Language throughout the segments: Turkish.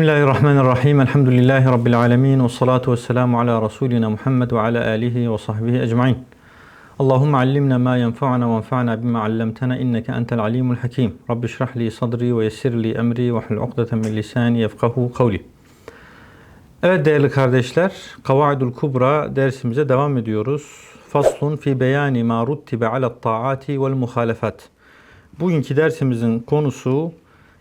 Bismillahirrahmanirrahim. Elhamdülillahi Rabbil alemin. Ve salatu ve selamu ala Resulina Muhammed ve ala alihi ve sahbihi ecma'in. Allahümme allimna ma yenfa'ana ve enfa'na bima allamtana inneke entel alimul hakim. Rabbi şrah li sadri ve yessir li emri ve hlul ukdeten min lisani yefkahu kavli. Evet değerli kardeşler, Kavaidul Kubra dersimize devam ediyoruz. Faslun fi beyani ma ruttibe ala taati vel muhalefat. Bugünkü dersimizin konusu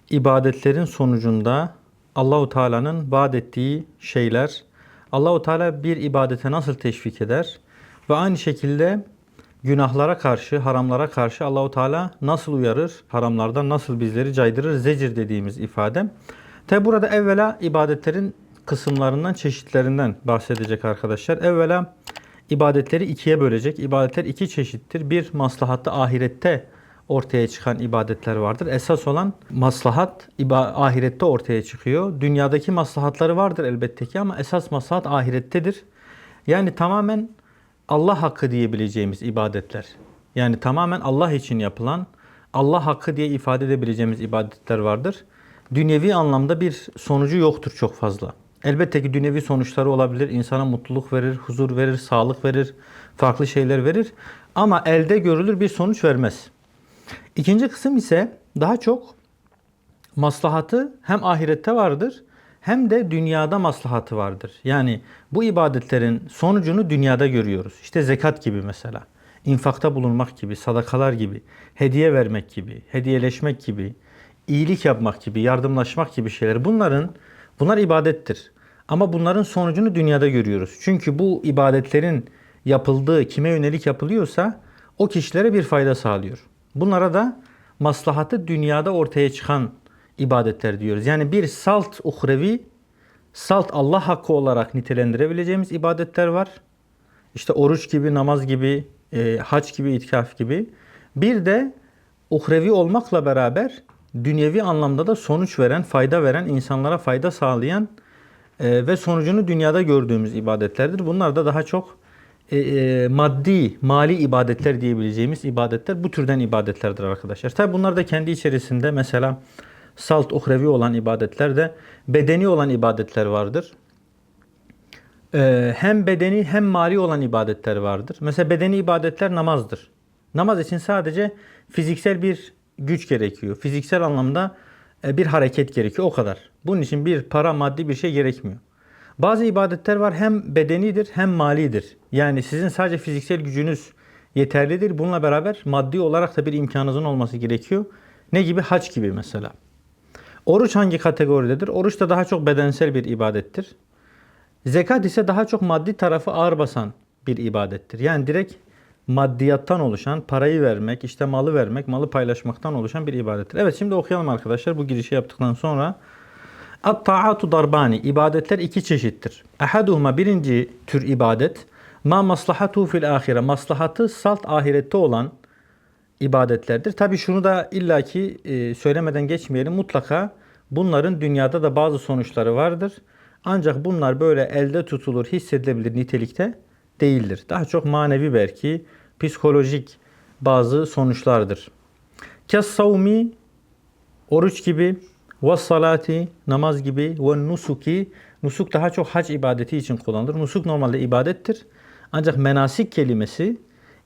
ibadetlerin sonucunda Allahu Teala'nın vaat ettiği şeyler. Allahu Teala bir ibadete nasıl teşvik eder ve aynı şekilde günahlara karşı, haramlara karşı Allahu Teala nasıl uyarır? Haramlardan nasıl bizleri caydırır? Zecir dediğimiz ifade. Tabi burada evvela ibadetlerin kısımlarından, çeşitlerinden bahsedecek arkadaşlar. Evvela ibadetleri ikiye bölecek. İbadetler iki çeşittir. Bir maslahatta ahirette ortaya çıkan ibadetler vardır. Esas olan maslahat ahirette ortaya çıkıyor. Dünyadaki maslahatları vardır elbette ki ama esas maslahat ahirettedir. Yani tamamen Allah hakkı diyebileceğimiz ibadetler. Yani tamamen Allah için yapılan, Allah hakkı diye ifade edebileceğimiz ibadetler vardır. Dünyevi anlamda bir sonucu yoktur çok fazla. Elbette ki dünyevi sonuçları olabilir. İnsana mutluluk verir, huzur verir, sağlık verir, farklı şeyler verir. Ama elde görülür bir sonuç vermez. İkinci kısım ise daha çok maslahatı hem ahirette vardır hem de dünyada maslahatı vardır. Yani bu ibadetlerin sonucunu dünyada görüyoruz. İşte zekat gibi mesela, infakta bulunmak gibi, sadakalar gibi, hediye vermek gibi, hediyeleşmek gibi, iyilik yapmak gibi, yardımlaşmak gibi şeyler. Bunların bunlar ibadettir. Ama bunların sonucunu dünyada görüyoruz. Çünkü bu ibadetlerin yapıldığı kime yönelik yapılıyorsa o kişilere bir fayda sağlıyor. Bunlara da maslahatı dünyada ortaya çıkan ibadetler diyoruz. Yani bir salt uhrevi, salt Allah hakkı olarak nitelendirebileceğimiz ibadetler var. İşte oruç gibi, namaz gibi, e, hac gibi, itikaf gibi. Bir de uhrevi olmakla beraber dünyevi anlamda da sonuç veren, fayda veren, insanlara fayda sağlayan e, ve sonucunu dünyada gördüğümüz ibadetlerdir. Bunlar da daha çok e, e, maddi, mali ibadetler diyebileceğimiz ibadetler bu türden ibadetlerdir arkadaşlar. Tabi bunlar da kendi içerisinde mesela salt uhrevi olan ibadetler de bedeni olan ibadetler vardır. E, hem bedeni hem mali olan ibadetler vardır. Mesela bedeni ibadetler namazdır. Namaz için sadece fiziksel bir güç gerekiyor. Fiziksel anlamda e, bir hareket gerekiyor. O kadar. Bunun için bir para, maddi bir şey gerekmiyor. Bazı ibadetler var hem bedenidir hem malidir. Yani sizin sadece fiziksel gücünüz yeterlidir. Bununla beraber maddi olarak da bir imkanınızın olması gerekiyor. Ne gibi? Hac gibi mesela. Oruç hangi kategoridedir? Oruç da daha çok bedensel bir ibadettir. Zekat ise daha çok maddi tarafı ağır basan bir ibadettir. Yani direkt maddiyattan oluşan, parayı vermek, işte malı vermek, malı paylaşmaktan oluşan bir ibadettir. Evet şimdi okuyalım arkadaşlar bu girişi yaptıktan sonra. At-ta'atu darbani. ibadetler iki çeşittir. Ahaduhuma birinci tür ibadet. Ma maslahatu fil ahire. Maslahatı salt ahirette olan ibadetlerdir. Tabi şunu da illaki e, söylemeden geçmeyelim. Mutlaka bunların dünyada da bazı sonuçları vardır. Ancak bunlar böyle elde tutulur, hissedilebilir nitelikte değildir. Daha çok manevi belki, psikolojik bazı sonuçlardır. Kes savmi, oruç gibi, ve salati namaz gibi ve nusuki nusuk daha çok hac ibadeti için kullanılır. Nusuk normalde ibadettir. Ancak menasik kelimesi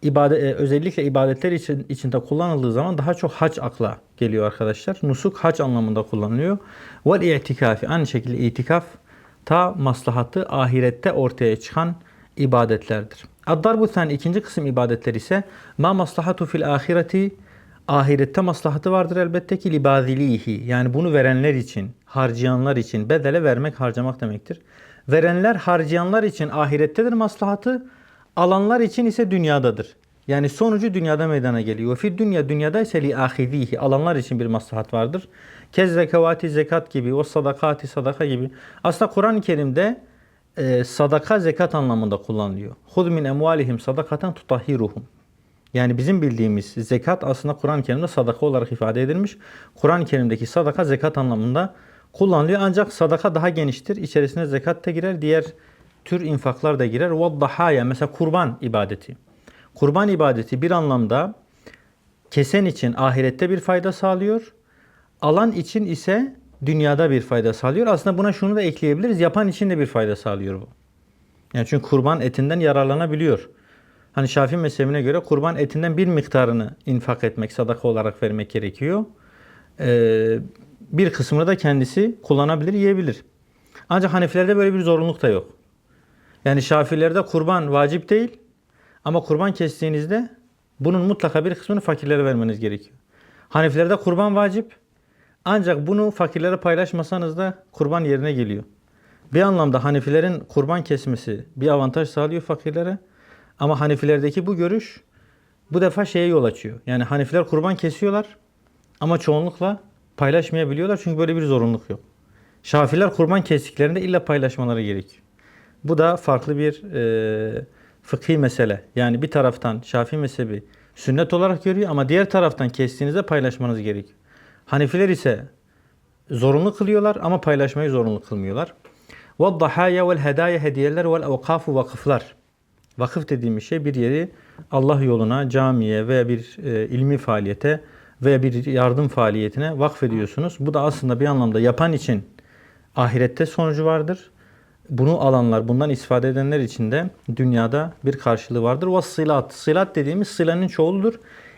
ibadet, e, özellikle ibadetler için içinde kullanıldığı zaman daha çok hac akla geliyor arkadaşlar. Nusuk hac anlamında kullanılıyor. Ve itikafi aynı şekilde itikaf ta maslahatı ahirette ortaya çıkan ibadetlerdir. Addar bu tane ikinci kısım ibadetler ise ma maslahatu fil ahireti ahirette maslahatı vardır elbette ki libazilihi. Yani bunu verenler için, harcayanlar için bedele vermek, harcamak demektir. Verenler, harcayanlar için ahirettedir maslahatı. Alanlar için ise dünyadadır. Yani sonucu dünyada meydana geliyor. Fi dünya dünyada ise li ahidihi. Alanlar için bir maslahat vardır. Kez zekavati zekat gibi, o sadakati sadaka gibi. Aslında Kur'an-ı Kerim'de e, sadaka zekat anlamında kullanılıyor. Hud min emvalihim sadakaten tutahhiruhum. Yani bizim bildiğimiz zekat aslında Kur'an-ı Kerim'de sadaka olarak ifade edilmiş. Kur'an-ı Kerim'deki sadaka zekat anlamında kullanılıyor. Ancak sadaka daha geniştir. İçerisine zekat da girer, diğer tür infaklar da girer. Vaddahaya mesela kurban ibadeti. Kurban ibadeti bir anlamda kesen için ahirette bir fayda sağlıyor. Alan için ise dünyada bir fayda sağlıyor. Aslında buna şunu da ekleyebiliriz. Yapan için de bir fayda sağlıyor bu. Yani çünkü kurban etinden yararlanabiliyor. Hani Şafii mezhebine göre kurban etinden bir miktarını infak etmek, sadaka olarak vermek gerekiyor. Ee, bir kısmını da kendisi kullanabilir, yiyebilir. Ancak Hanefilerde böyle bir zorunluluk da yok. Yani Şafilerde kurban vacip değil ama kurban kestiğinizde bunun mutlaka bir kısmını fakirlere vermeniz gerekiyor. Hanefilerde kurban vacip ancak bunu fakirlere paylaşmasanız da kurban yerine geliyor. Bir anlamda Hanefilerin kurban kesmesi bir avantaj sağlıyor fakirlere. Ama Hanefilerdeki bu görüş bu defa şeye yol açıyor. Yani Hanefiler kurban kesiyorlar ama çoğunlukla paylaşmayabiliyorlar çünkü böyle bir zorunluluk yok. Şafiler kurban kestiklerinde illa paylaşmaları gerekiyor. Bu da farklı bir e, fıkhi mesele. Yani bir taraftan Şafii mezhebi sünnet olarak görüyor ama diğer taraftan kestiğinizde paylaşmanız gerekiyor. Hanefiler ise zorunlu kılıyorlar ama paylaşmayı zorunlu kılmıyorlar. وَالضَّحَايَا وَالْهَدَايَا hediyeler وَالْاَوْقَافُ vakıflar. Vakıf dediğimiz şey bir yeri Allah yoluna, camiye veya bir e, ilmi faaliyete veya bir yardım faaliyetine vakfediyorsunuz. Bu da aslında bir anlamda yapan için ahirette sonucu vardır. Bunu alanlar, bundan istifade edenler için de dünyada bir karşılığı vardır. Ve sılat. Sılat dediğimiz sılanın çoğuludur.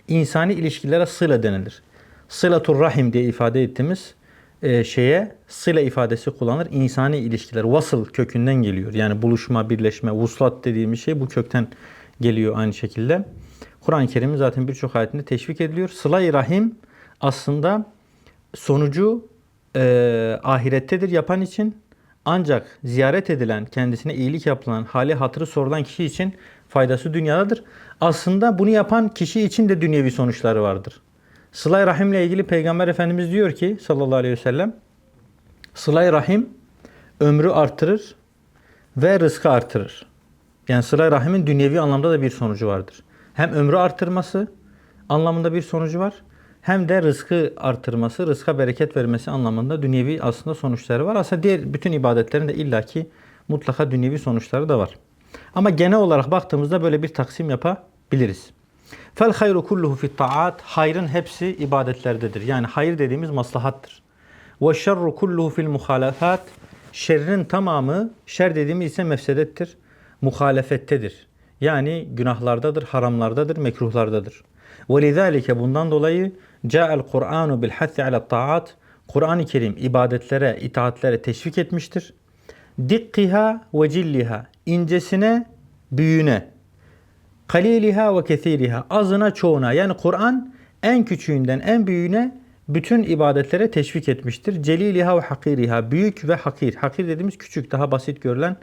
İnsani ilişkilere sıla denilir. Sılatur rahim diye ifade ettiğimiz e, şeye sıla ifadesi kullanır. İnsani ilişkiler. Vasıl kökünden geliyor. Yani buluşma, birleşme, vuslat dediğimiz şey bu kökten geliyor aynı şekilde. Kur'an-ı Kerim'in zaten birçok ayetinde teşvik ediliyor. Sıla-i rahim aslında sonucu e, ahirettedir yapan için ancak ziyaret edilen, kendisine iyilik yapılan, hali hatırı sorulan kişi için faydası dünyadadır. Aslında bunu yapan kişi için de dünyevi sonuçları vardır. Sıla-i Rahim ile ilgili Peygamber Efendimiz diyor ki sallallahu aleyhi ve sellem Sıla-i Rahim ömrü artırır ve rızkı artırır. Yani Sıla-i Rahim'in dünyevi anlamda da bir sonucu vardır. Hem ömrü artırması anlamında bir sonucu var. Hem de rızkı artırması, rızka bereket vermesi anlamında dünyevi aslında sonuçları var. Aslında diğer bütün ibadetlerin de illaki mutlaka dünyevi sonuçları da var. Ama genel olarak baktığımızda böyle bir taksim yapabiliriz. Fel hayru kulluhu fit taat. Hayrın hepsi ibadetlerdedir. Yani hayır dediğimiz maslahattır. Ve şerru kulluhu fil muhalefat. Şerrin tamamı, şer dediğimiz ise mefsedettir. Muhalefettedir. Yani günahlardadır, haramlardadır, mekruhlardadır. Ve lizalike bundan dolayı Kur'anu bil hatti ala taat. Kur'an-ı Kerim ibadetlere, itaatlere teşvik etmiştir. Dikkiha ve cilliha. incesine, büyüğüne. Kaliliha ve kesiriha. Azına, çoğuna. Yani Kur'an en küçüğünden en büyüğüne bütün ibadetlere teşvik etmiştir. Celiliha ve hakiriha. Büyük ve hakir. Hakir dediğimiz küçük, daha basit görülen.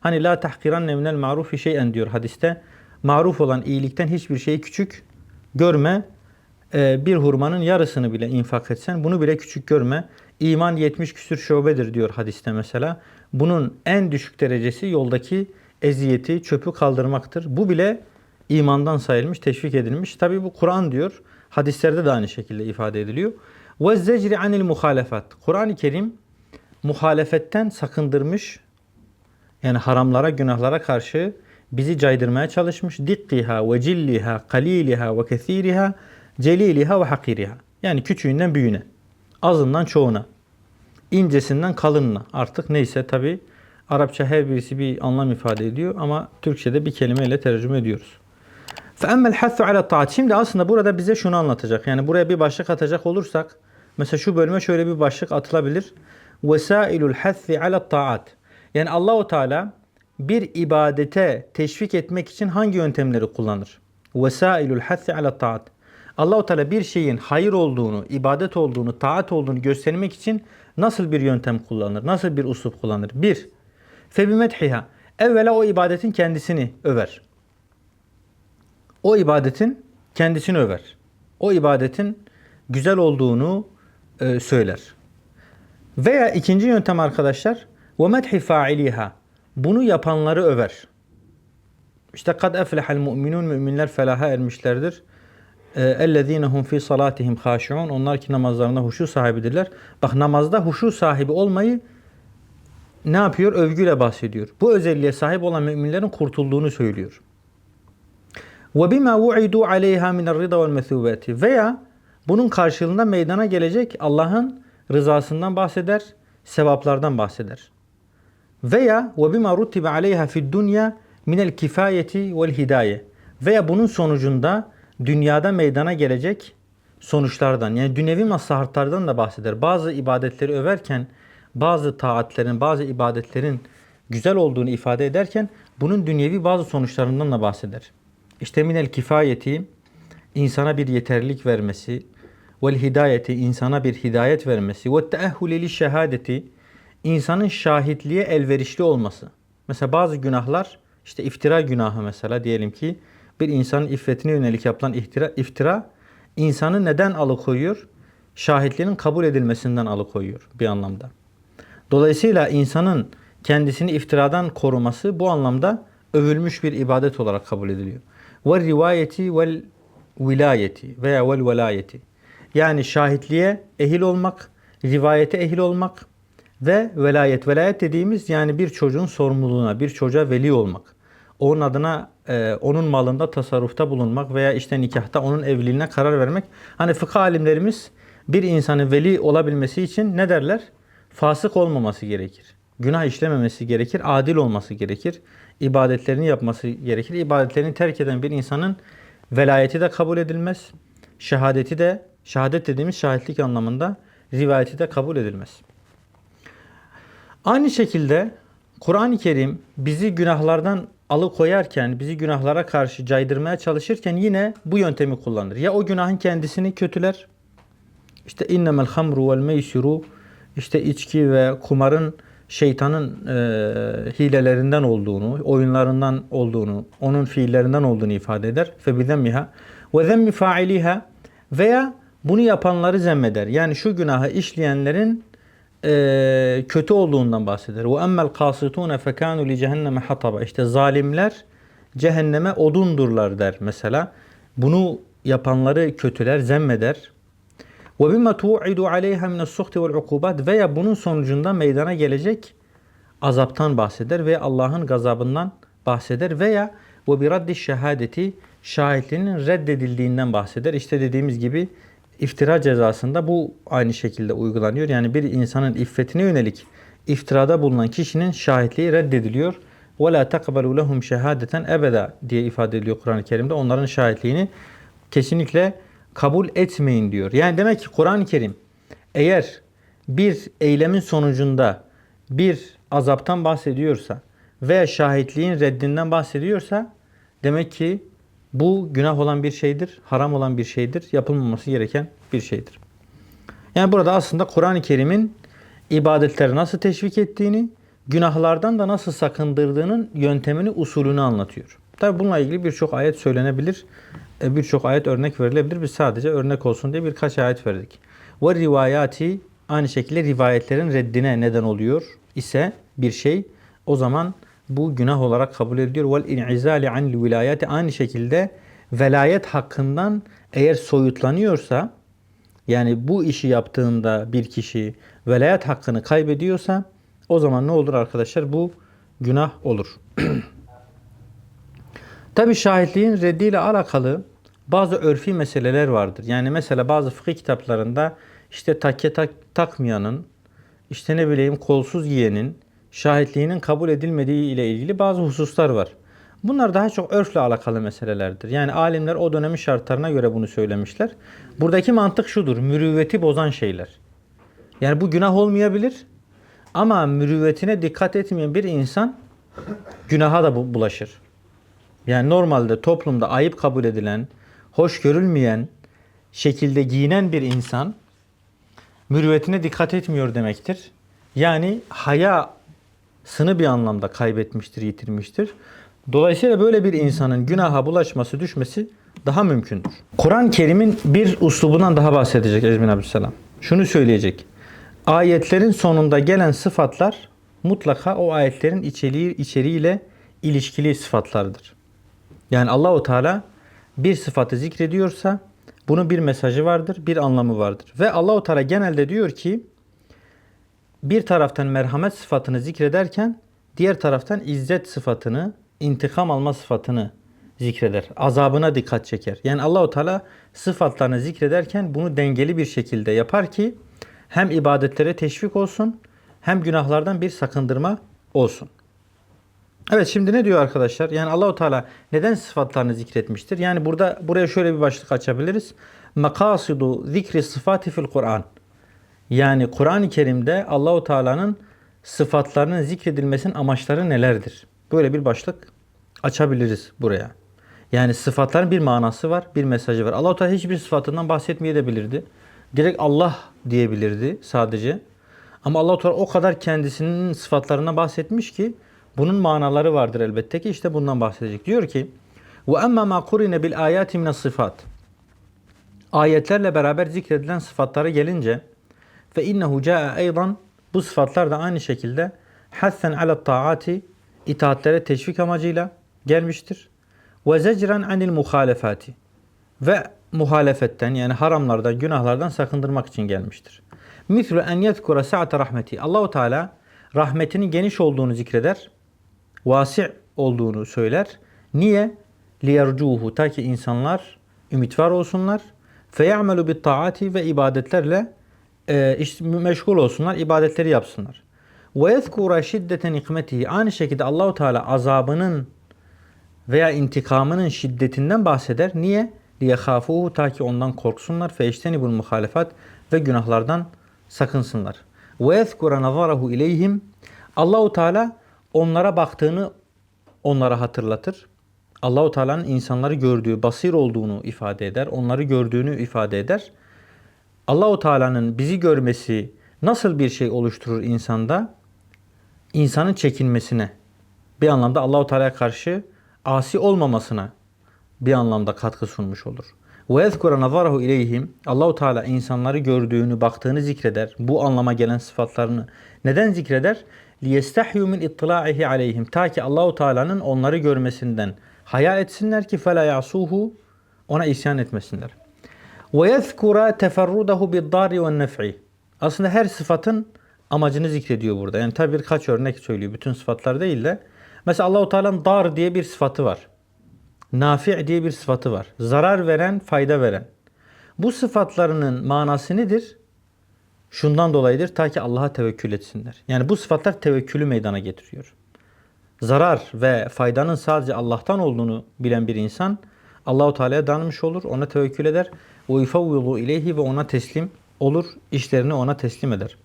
Hani la tahkiran minel marufi şeyen diyor hadiste. Maruf olan iyilikten hiçbir şeyi küçük görme. Ee, bir hurmanın yarısını bile infak etsen bunu bile küçük görme. İman 70 küsür şubedir diyor hadiste mesela. Bunun en düşük derecesi yoldaki eziyeti, çöpü kaldırmaktır. Bu bile imandan sayılmış, teşvik edilmiş. Tabi bu Kur'an diyor. Hadislerde de aynı şekilde ifade ediliyor. Ve zecri anil muhalefet. Kur'an-ı Kerim muhalefetten sakındırmış. Yani haramlara, günahlara karşı bizi caydırmaya çalışmış. Dikkiha ve cilliha, kaliliha ve kesiriha, celiliha ve hakiriha. Yani küçüğünden büyüğüne, azından çoğuna, incesinden kalınına. Artık neyse tabi Arapça her birisi bir anlam ifade ediyor ama Türkçe'de bir kelimeyle tercüme ediyoruz. فَاَمَّا الْحَثُّ عَلَى taat. Şimdi aslında burada bize şunu anlatacak. Yani buraya bir başlık atacak olursak, mesela şu bölüme şöyle bir başlık atılabilir. وَسَائِلُ الْحَثِّ عَلَى taat. Yani Allahu Teala bir ibadete teşvik etmek için hangi yöntemleri kullanır? Vesailul hasi ala taat. Allahu Teala bir şeyin hayır olduğunu, ibadet olduğunu, taat olduğunu göstermek için nasıl bir yöntem kullanır? Nasıl bir usul kullanır? Bir, febimedhiha. Evvela o ibadetin kendisini över. O ibadetin kendisini över. O ibadetin güzel olduğunu e, söyler. Veya ikinci yöntem arkadaşlar, medhi failiha. Bunu yapanları över. İşte kad eflehal mu'minun müminler felaha ermişlerdir. Ellezine hum fi salatihim haşiun. Onlar ki namazlarında huşu sahibidirler. Bak namazda huşu sahibi olmayı ne yapıyor? Övgüyle bahsediyor. Bu özelliğe sahip olan müminlerin kurtulduğunu söylüyor. Ve bima vu'idu aleyha min rida vel mesubati. Veya bunun karşılığında meydana gelecek Allah'ın rızasından bahseder, sevaplardan bahseder. Veya ve bima rutibe aleyha fid dunya minel kifayeti vel hidaye. Veya bunun sonucunda dünyada meydana gelecek sonuçlardan yani dünyevi maslahatlardan da bahseder. Bazı ibadetleri överken bazı taatlerin, bazı ibadetlerin güzel olduğunu ifade ederken bunun dünyevi bazı sonuçlarından da bahseder. İşte minel kifayeti insana bir yeterlilik vermesi, vel hidayeti insana bir hidayet vermesi, ve teahhuli li şehadeti insanın şahitliğe elverişli olması. Mesela bazı günahlar işte iftira günahı mesela diyelim ki bir insanın iffetine yönelik yapılan iftira, iftira insanı neden alıkoyuyor? Şahitliğinin kabul edilmesinden alıkoyuyor bir anlamda. Dolayısıyla insanın kendisini iftiradan koruması bu anlamda övülmüş bir ibadet olarak kabul ediliyor. Ve rivayeti vel vilayeti veya vel velayeti. Yani şahitliğe ehil olmak, rivayete ehil olmak ve velayet. Velayet dediğimiz yani bir çocuğun sorumluluğuna, bir çocuğa veli olmak. Onun adına e, onun malında tasarrufta bulunmak veya işte nikahta onun evliliğine karar vermek. Hani fıkıh alimlerimiz bir insanın veli olabilmesi için ne derler? Fasık olmaması gerekir. Günah işlememesi gerekir, adil olması gerekir. ibadetlerini yapması gerekir. İbadetlerini terk eden bir insanın velayeti de kabul edilmez. Şehadeti de, şehadet dediğimiz şahitlik anlamında rivayeti de kabul edilmez. Aynı şekilde Kur'an-ı Kerim bizi günahlardan alıkoyarken, bizi günahlara karşı caydırmaya çalışırken yine bu yöntemi kullanır. Ya o günahın kendisini kötüler. İşte innemel hamru vel meysiru işte içki ve kumarın şeytanın e, hilelerinden olduğunu, oyunlarından olduğunu, onun fiillerinden olduğunu ifade eder. Fe bizemmiha ve zemmi failiha veya bunu yapanları zemmeder. Yani şu günahı işleyenlerin e, kötü olduğundan bahseder. Ve emmel kasitune fekanu li cehenneme hataba. İşte zalimler cehenneme odundurlar der mesela. Bunu yapanları kötüler, zemmeder. Ve bima tu'idu aleyha min as-suhti vel ukubat veya bunun sonucunda meydana gelecek azaptan bahseder ve Allah'ın gazabından bahseder veya ve bir raddi şehadeti şahitliğinin reddedildiğinden bahseder. İşte dediğimiz gibi iftira cezasında bu aynı şekilde uygulanıyor. Yani bir insanın iffetine yönelik iftirada bulunan kişinin şahitliği reddediliyor. وَلَا تَقْبَلُوا لَهُمْ شَهَادَةً ebeda diye ifade ediliyor Kur'an-ı Kerim'de. Onların şahitliğini kesinlikle kabul etmeyin diyor. Yani demek ki Kur'an-ı Kerim eğer bir eylemin sonucunda bir azaptan bahsediyorsa veya şahitliğin reddinden bahsediyorsa demek ki bu günah olan bir şeydir, haram olan bir şeydir, yapılmaması gereken bir şeydir. Yani burada aslında Kur'an-ı Kerim'in ibadetleri nasıl teşvik ettiğini, günahlardan da nasıl sakındırdığının yöntemini, usulünü anlatıyor. Tabi bununla ilgili birçok ayet söylenebilir, e, birçok ayet örnek verilebilir. Biz sadece örnek olsun diye birkaç ayet verdik. Ve rivayati aynı şekilde rivayetlerin reddine neden oluyor ise bir şey o zaman bu günah olarak kabul ediliyor. Vel in'izali an vilayeti aynı şekilde velayet hakkından eğer soyutlanıyorsa yani bu işi yaptığında bir kişi velayet hakkını kaybediyorsa o zaman ne olur arkadaşlar? Bu günah olur. Tabi şahitliğin reddiyle alakalı bazı örfi meseleler vardır. Yani mesela bazı fıkıh kitaplarında işte takke tak, takmayanın, işte ne bileyim kolsuz giyenin, şahitliğinin kabul edilmediği ile ilgili bazı hususlar var. Bunlar daha çok örfle alakalı meselelerdir. Yani alimler o dönemin şartlarına göre bunu söylemişler. Buradaki mantık şudur. Mürüvveti bozan şeyler. Yani bu günah olmayabilir. Ama mürüvvetine dikkat etmeyen bir insan günaha da bulaşır. Yani normalde toplumda ayıp kabul edilen, hoş görülmeyen şekilde giyinen bir insan mürüvvetine dikkat etmiyor demektir. Yani haya sını bir anlamda kaybetmiştir, yitirmiştir. Dolayısıyla böyle bir insanın günaha bulaşması, düşmesi daha mümkündür. Kur'an-ı Kerim'in bir uslubundan daha bahsedecek Ezmin Abdüsselam. Şunu söyleyecek. Ayetlerin sonunda gelen sıfatlar mutlaka o ayetlerin içeriği, içeriğiyle ilişkili sıfatlardır. Yani Allahu Teala bir sıfatı zikrediyorsa bunun bir mesajı vardır, bir anlamı vardır. Ve Allahu Teala genelde diyor ki bir taraftan merhamet sıfatını zikrederken diğer taraftan izzet sıfatını, intikam alma sıfatını zikreder. Azabına dikkat çeker. Yani Allahu Teala sıfatlarını zikrederken bunu dengeli bir şekilde yapar ki hem ibadetlere teşvik olsun hem günahlardan bir sakındırma olsun. Evet şimdi ne diyor arkadaşlar? Yani Allahu Teala neden sıfatlarını zikretmiştir? Yani burada buraya şöyle bir başlık açabiliriz. Makasidu zikri sıfati fil Kur'an. Yani Kur'an-ı Kerim'de Allahu Teala'nın sıfatlarının zikredilmesinin amaçları nelerdir? Böyle bir başlık açabiliriz buraya. Yani sıfatların bir manası var, bir mesajı var. Allahu Teala hiçbir sıfatından bahsetmeyebilirdi. Direkt Allah diyebilirdi sadece. Ama Allahu Teala o kadar kendisinin sıfatlarına bahsetmiş ki bunun manaları vardır elbette ki işte bundan bahsedecek. Diyor ki: "Ve emma ma kurine bil ayati min sıfat." Ayetlerle beraber zikredilen sıfatlara gelince fe innehu caa aydan bu sıfatlar da aynı şekilde hassen ala taati itaatlere teşvik amacıyla gelmiştir. Ve zecran anil muhalefati ve muhalefetten yani haramlardan, günahlardan sakındırmak için gelmiştir. Mislu en yezkura sa'ate rahmeti. Allahu Teala rahmetinin geniş olduğunu zikreder vasi olduğunu söyler. Niye? liyercuhu ta ki insanlar ümit var olsunlar. Feyamelu bit taati ve ibadetlerle e, iş, meşgul olsunlar, ibadetleri yapsınlar. Ve yezkura şiddete nikmetihi. Aynı şekilde Allahu Teala azabının veya intikamının şiddetinden bahseder. Niye? Liyehafuhu ta ki ondan korksunlar. Feşteni bul muhalefat ve günahlardan sakınsınlar. Ve yezkura nazarahu ileyhim. Allahu Teala onlara baktığını onlara hatırlatır. Allahu Teala'nın insanları gördüğü, basir olduğunu ifade eder. Onları gördüğünü ifade eder. Allahu Teala'nın bizi görmesi nasıl bir şey oluşturur insanda? İnsanın çekinmesine. Bir anlamda Allahu Teala'ya karşı asi olmamasına bir anlamda katkı sunmuş olur. Ve yezkura nazarahu ileyhim Allahu Teala insanları gördüğünü, baktığını zikreder. Bu anlama gelen sıfatlarını neden zikreder? Liyestahyu min ittilaihi aleyhim. Ta ki Allahu Teala'nın onları görmesinden haya etsinler ki fela yasuhu ona isyan etmesinler. Ve yezkura teferrudahu bid-dari ve nef'i. Aslında her sıfatın amacını zikrediyor burada. Yani tabi birkaç örnek söylüyor. Bütün sıfatlar değil de. Mesela Allahu Teala'nın dar diye bir sıfatı var. Nafi' diye bir sıfatı var. Zarar veren, fayda veren. Bu sıfatlarının manası nedir? Şundan dolayıdır ta ki Allah'a tevekkül etsinler. Yani bu sıfatlar tevekkülü meydana getiriyor. Zarar ve faydanın sadece Allah'tan olduğunu bilen bir insan Allahu Teala'ya danmış olur, ona tevekkül eder. Ve yufavvidu ileyhi ve ona teslim olur, işlerini ona teslim eder.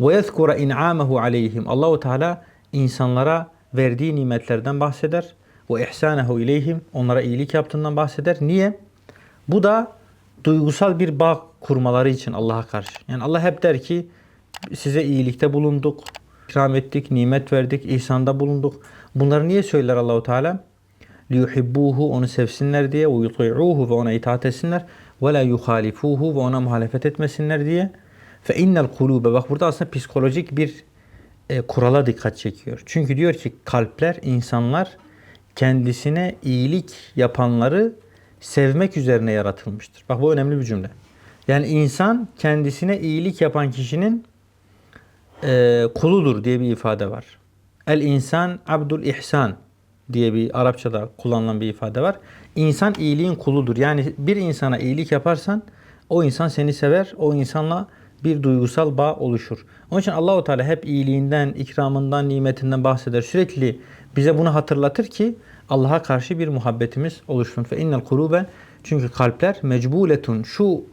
Ve yezkura in'amehu aleyhim. Allahu Teala insanlara verdiği nimetlerden bahseder ve ihsanehu ileyhim onlara iyilik yaptığından bahseder. Niye? Bu da duygusal bir bağ kurmaları için Allah'a karşı. Yani Allah hep der ki size iyilikte bulunduk, ikram ettik, nimet verdik, ihsanda bulunduk. Bunları niye söyler Allahu Teala? liyuhibbuhu onu sevsinler diye ve yuti'uhu ve ona itaat etsinler ve la yuhalifuhu ve ona muhalefet etmesinler diye. Fe innel kulube bak burada aslında psikolojik bir e, kurala dikkat çekiyor. Çünkü diyor ki kalpler, insanlar kendisine iyilik yapanları sevmek üzerine yaratılmıştır. Bak bu önemli bir cümle. Yani insan kendisine iyilik yapan kişinin e, kuludur diye bir ifade var. El insan abdul ihsan diye bir Arapçada kullanılan bir ifade var. İnsan iyiliğin kuludur. Yani bir insana iyilik yaparsan o insan seni sever. O insanla bir duygusal bağ oluşur. Onun için Allahu Teala hep iyiliğinden, ikramından, nimetinden bahseder. Sürekli bize bunu hatırlatır ki Allah'a karşı bir muhabbetimiz oluşsun. Fe innel kulube çünkü kalpler mecbuletun şu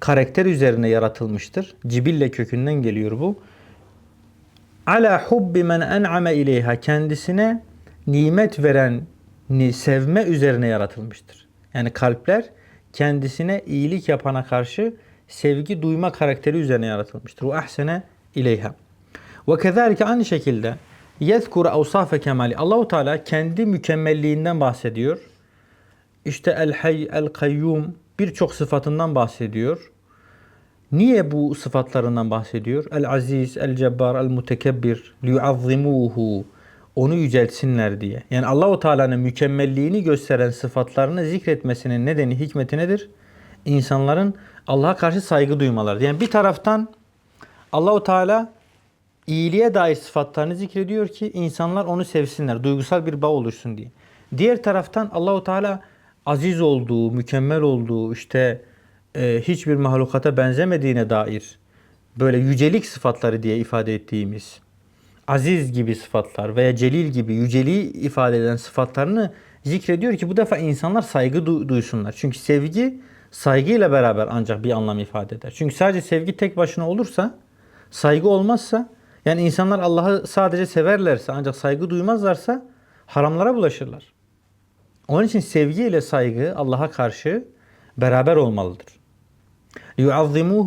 karakter üzerine yaratılmıştır. Cibille kökünden geliyor bu. Ala hubbi men en'ame ileyha kendisine nimet veren sevme üzerine yaratılmıştır. Yani kalpler kendisine iyilik yapana karşı sevgi duyma karakteri üzerine yaratılmıştır. Ve ahsene ileyha. Ve kezalike aynı şekilde yezkuru avsafe kemali. Allahu Teala kendi mükemmelliğinden bahsediyor. İşte el hay el kayyum birçok sıfatından bahsediyor. Niye bu sıfatlarından bahsediyor? El aziz, el cebbar, el mutekebbir liyuazzimuhu onu yüceltsinler diye. Yani Allahu Teala'nın mükemmelliğini gösteren sıfatlarını zikretmesinin nedeni hikmeti nedir? İnsanların Allah'a karşı saygı duymaları. Yani bir taraftan Allahu Teala iyiliğe dair sıfatlarını zikrediyor ki insanlar onu sevsinler, duygusal bir bağ oluşsun diye. Diğer taraftan Allahu Teala aziz olduğu, mükemmel olduğu, işte e, hiçbir mahlukata benzemediğine dair böyle yücelik sıfatları diye ifade ettiğimiz aziz gibi sıfatlar veya celil gibi yüceliği ifade eden sıfatlarını zikrediyor ki bu defa insanlar saygı du- duysunlar. Çünkü sevgi saygıyla beraber ancak bir anlam ifade eder. Çünkü sadece sevgi tek başına olursa, saygı olmazsa, yani insanlar Allah'ı sadece severlerse ancak saygı duymazlarsa haramlara bulaşırlar. Onun için sevgi ile saygı Allah'a karşı beraber olmalıdır.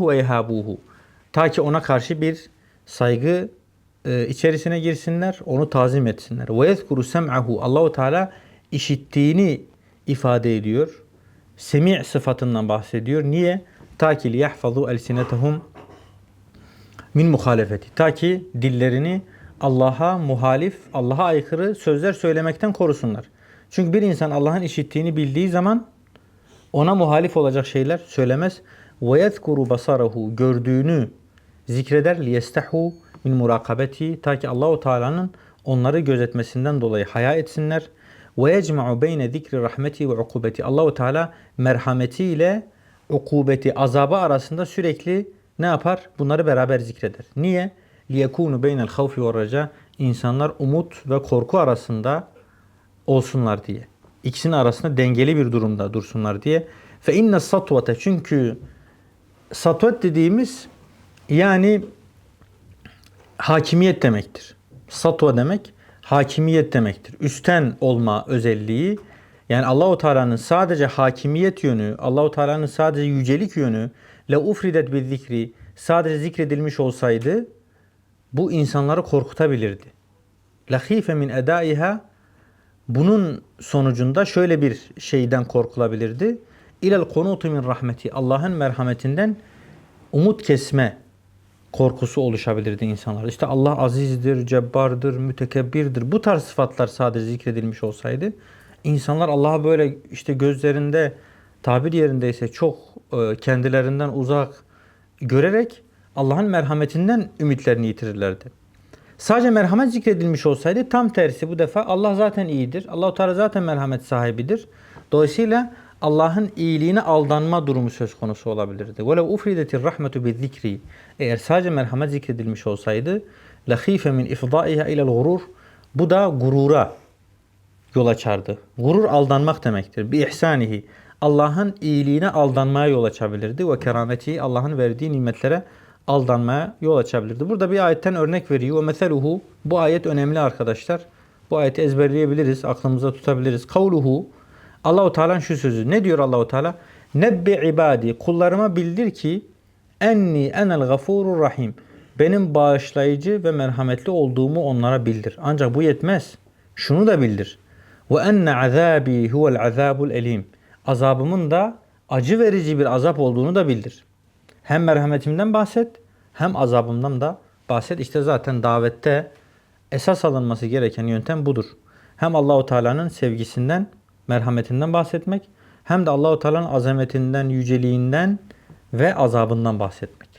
ve yehabuhu. Ta ki ona karşı bir saygı e, içerisine girsinler, onu tazim etsinler. Yezkuru sem'ahu. Allahu Teala işittiğini ifade ediyor. Semi' sıfatından bahsediyor. Niye? Ta ki liyahfazu elsinetehum min muhalefeti. Ta ki dillerini Allah'a muhalif, Allah'a aykırı sözler söylemekten korusunlar. Çünkü bir insan Allah'ın işittiğini bildiği zaman ona muhalif olacak şeyler söylemez. Yezkuru basarahu gördüğünü zikreder liyestahu min murakabeti ta ki Allahu Teala'nın onları gözetmesinden dolayı haya etsinler. Ve yecma'u beyne zikri rahmeti ve ukubeti. Allahu Teala merhameti ile ukubeti, azabı arasında sürekli ne yapar? Bunları beraber zikreder. Niye? Beynel havfi ve raca. İnsanlar umut ve korku arasında olsunlar diye. İkisinin arasında dengeli bir durumda dursunlar diye. İnne satvete çünkü satvet dediğimiz yani hakimiyet demektir. Satva demek hakimiyet demektir. Üstten olma özelliği yani Allahu Teala'nın sadece hakimiyet yönü, Allahu Teala'nın sadece yücelik yönü le ufridet bir zikri sadece zikredilmiş olsaydı bu insanları korkutabilirdi. Lahife min edaiha bunun sonucunda şöyle bir şeyden korkulabilirdi. İlel kunutu min rahmeti. Allah'ın merhametinden umut kesme korkusu oluşabilirdi insanlar. İşte Allah azizdir, cebbardır, mütekebbirdir. Bu tarz sıfatlar sadece zikredilmiş olsaydı insanlar Allah'a böyle işte gözlerinde tabir yerindeyse çok e, kendilerinden uzak görerek Allah'ın merhametinden ümitlerini yitirirlerdi. Sadece merhamet zikredilmiş olsaydı tam tersi bu defa Allah zaten iyidir. Allahu Teala zaten merhamet sahibidir. Dolayısıyla Allah'ın iyiliğine aldanma durumu söz konusu olabilirdi. Ve ufridetir rahmetu bi zikri. Eğer sadece merhamet zikredilmiş olsaydı lahife min ifdaiha ilel gurur. Bu da gurura yol açardı. Gurur aldanmak demektir. Bi ihsanihi. Allah'ın iyiliğine aldanmaya yol açabilirdi ve kerameti Allah'ın verdiği nimetlere aldanmaya yol açabilirdi. Burada bir ayetten örnek veriyor. Ve meseluhu bu ayet önemli arkadaşlar. Bu ayeti ezberleyebiliriz, aklımıza tutabiliriz. Kavluhu Allahu Teala'nın şu sözü. Ne diyor Allahu Teala? Nebbi ibadi kullarıma bildir ki enni enel gafurur rahim. Benim bağışlayıcı ve merhametli olduğumu onlara bildir. Ancak bu yetmez. Şunu da bildir. Ve enne azabi huvel azabul elim. Azabımın da acı verici bir azap olduğunu da bildir. Hem merhametimden bahset hem azabımdan da bahset. İşte zaten davette esas alınması gereken yöntem budur. Hem Allahu Teala'nın sevgisinden, merhametinden bahsetmek hem de Allahu Teala'nın azametinden, yüceliğinden ve azabından bahsetmek.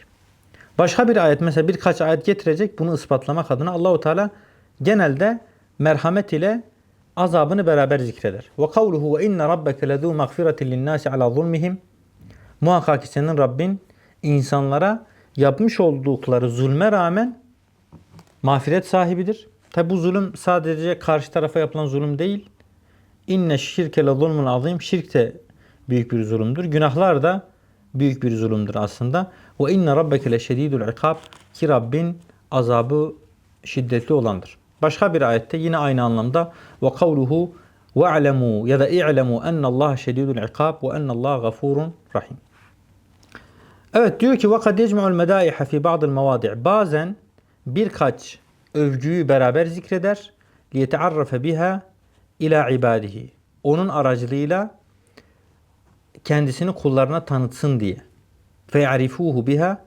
Başka bir ayet mesela birkaç ayet getirecek bunu ispatlamak adına Allahu Teala genelde merhamet ile azabını beraber zikreder. Ve kavluhu ve inne rabbeke lezu mağfiretin linnâsi ala zulmihim. Muhakkak ki senin Rabbin insanlara yapmış oldukları zulme rağmen mağfiret sahibidir. Tabi bu zulüm sadece karşı tarafa yapılan zulüm değil. İnne şirke le zulmun azim. Şirk de büyük bir zulümdür. Günahlar da büyük bir zulümdür aslında. Ve inne rabbeke le şedidul ikab. Ki Rabbin azabı şiddetli olandır. Başka bir ayette yine aynı anlamda ve kavluhu ve'lemu ya da i'lemu ennallaha şedidul ikab ve ennallaha gafurun rahim. Evet diyor ki vakad yecmu'ul medaiha fi ba'dil mevadi' bazen birkaç övgüyü beraber zikreder liyetearrafe biha ila ibadihi. Onun aracılığıyla kendisini kullarına tanıtsın diye. Fe ya'rifuhu biha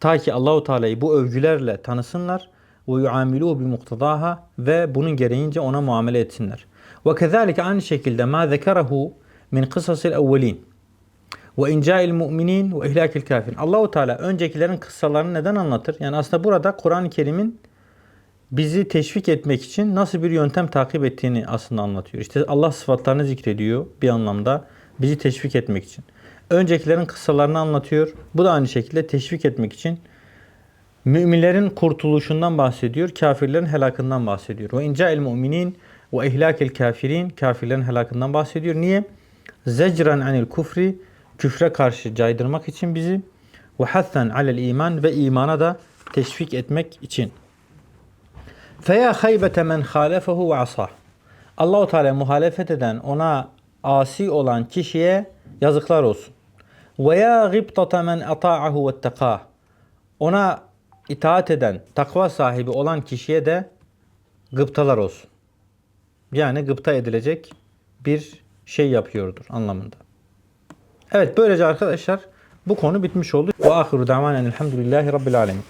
ta ki Allahu Teala'yı bu övgülerle tanısınlar bi muktadaha ve bunun gereğince ona muamele etsinler. Ve kezalike aynı şekilde min kısasil evvelin ve inca'il mu'minin ve ihlakil kafirin. Allahu Teala öncekilerin kıssalarını neden anlatır? Yani aslında burada Kur'an-ı Kerim'in bizi teşvik etmek için nasıl bir yöntem takip ettiğini aslında anlatıyor. İşte Allah sıfatlarını zikrediyor bir anlamda bizi teşvik etmek için. Öncekilerin kıssalarını anlatıyor. Bu da aynı şekilde teşvik etmek için Müminlerin kurtuluşundan bahsediyor, kafirlerin helakından bahsediyor. Ve inca'il müminin ve ihlakil kafirin, kafirlerin helakından bahsediyor. Niye? Zecran anil kufri, küfre karşı caydırmak için bizi ve hassen alel iman ve imana da teşvik etmek için. Feya haybete men halefehu ve asah. Allahu Teala muhalefet eden, ona asi olan kişiye yazıklar olsun. Ve ya gıbtata men ata'ahu ve tekah. Ona itaat eden, takva sahibi olan kişiye de gıptalar olsun. Yani gıpta edilecek bir şey yapıyordur anlamında. Evet böylece arkadaşlar bu konu bitmiş oldu. Ve ahiru davanen elhamdülillahi rabbil alemin.